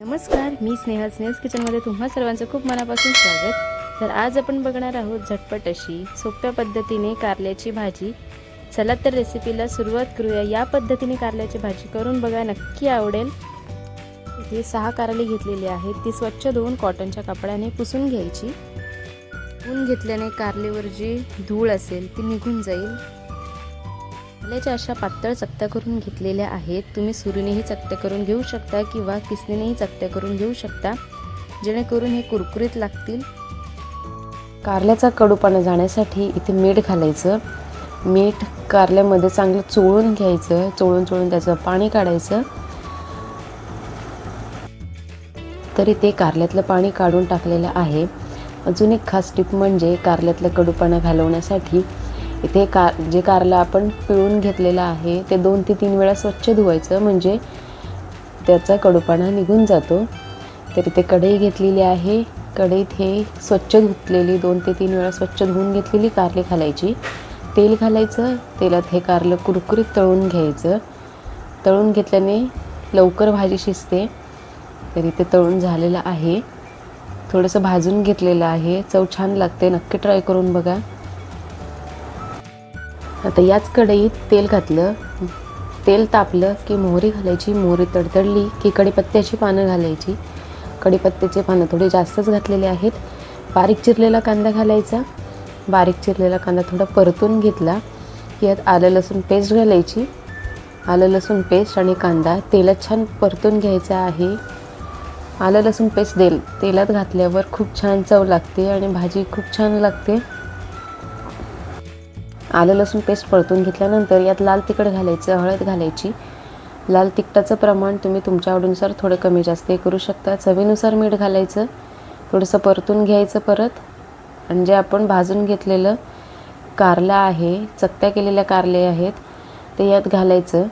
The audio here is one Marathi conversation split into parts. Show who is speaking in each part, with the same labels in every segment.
Speaker 1: नमस्कार मी स्नेहल स्नेहल्स किचनमध्ये तुम्हा सर्वांचं खूप मनापासून स्वागत. तर आज आपण बघणार आहोत झटपट अशी सोप्या पद्धतीने कारल्याची भाजी. चला तर रेसिपीला सुरुवात करूया. या पद्धतीने कारल्याची भाजी करून बघा नक्की आवडेल. इथे सहा कारली घेतलेली आहेत. ती स्वच्छ धुवून कॉटनच्या कपड्याने पुसून घ्यायची. ऊन घेतल्याने कारलीवर जी धूळ असेल ती निघून जाईल. कारल्याच्या अशा पातळ चकत्या करून घेतलेल्या आहेत. तुम्ही सुरीनेही चकत्या करून घेऊ शकता किंवा किसणीनेही चकत्या करून घेऊ शकता. जेणेकरून हे कुरकुरीत लागतील. कारल्याचा कडूपणा जाण्यासाठी इथे मीठ घालायचं. मीठ कारल्यामध्ये चांगलं चोळून घ्यायचं. चोळून चोळून त्याचं पाणी काढायचं. तरी ते कारल्यातलं पाणी काढून टाकलेलं आहे. अजून एक खास टीप म्हणजे कारल्यातलं कडूपणा घालवण्यासाठी इथे कार जे कारला आपण पिळून घेतलेलं आहे ते दोन ते तीन वेळा स्वच्छ धुवायचं म्हणजे त्याचा कडूपणा निघून जातो. तर इथे कढई घेतलेली आहे. कढईत हे स्वच्छ धुतलेली दोन ते तीन वेळा स्वच्छ धुवून घेतलेली कारली घालायची. तेल घालायचं तेलात हे कारलं कुरकुरीत तळून घ्यायचं. तळून घेतल्याने लवकर भाजी शिजते. तर इथे तळून झालेलं आहे. थोडंसं भाजून घेतलेलं आहे. चव छान लागते. नक्की ट्राय करून बघा. आता याच कढईत तेल घातलं तेल तापलं की मोहरी घालायची मोहरी तडतडली की कढीपत्त्याची पानं घालायची. कढीपत्त्याचे पानं थोडे जास्तच घातलेले आहेत. बारीक चिरलेला कांदा घालायचा. बारीक चिरलेला कांदा थोडा परतून घेतला की यात आलं लसूण पेस्ट घालायची. आलं लसूण पेस्ट आणि कांदा तेलात छान परतून घ्यायचा आहे. आलं लसूण पेस्ट देल तेलात घातल्यावर खूप छान चव लागते आणि भाजी खूप छान लागते. आलं लसूण पेस्ट परतून घेतल्यानंतर यात लाल तिखट घालायचं हळद घालायची. लाल तिखटाचं प्रमाण तुम्ही तुमच्या आवडीनुसार थोडं कमी जास्त हे करू शकता. चवीनुसार मीठ घालायचं थोडंसं परतून घ्यायचं परत. आणि जे आपण भाजून घेतलेलं कारलं आहे चकत्या केलेल्या कारले आहेत ते यात घालायचं.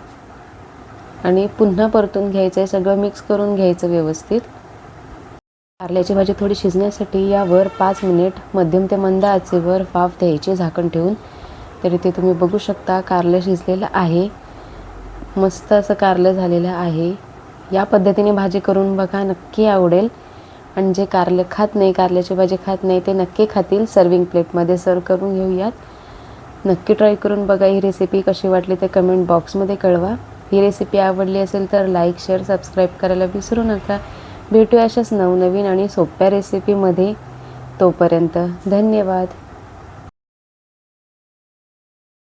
Speaker 1: आणि पुन्हा परतून घ्यायचं आहे सगळं मिक्स करून घ्यायचं व्यवस्थित. कारल्याची भाजी थोडी शिजण्यासाठी यावर पाच मिनिट मध्यम ते मंद आचेवर वाफ द्यायची झाकण ठेवून. तरी ते तुम्ही बघू शकता कारलं शिजलेलं आहे. मस्त असं कारलं झालेलं आहे. या पद्धतीने भाजी करून बघा नक्की आवडेल. आणि जे कारलं खात नाही कारल्याची भाजी खात नाही ते नक्की खातील. सर्विंग प्लेटमध्ये सर्व करून घेऊयात. नक्की ट्राय करून बघा ही रेसिपी कशी वाटली ते कमेंट बॉक्समध्ये कळवा. ही रेसिपी आवडली असेल तर लाईक शेअर सबस्क्राईब करायला विसरू नका. भेटूया अशाच नवनवीन आणि सोप्या रेसिपीमध्ये तोपर्यंत धन्यवाद.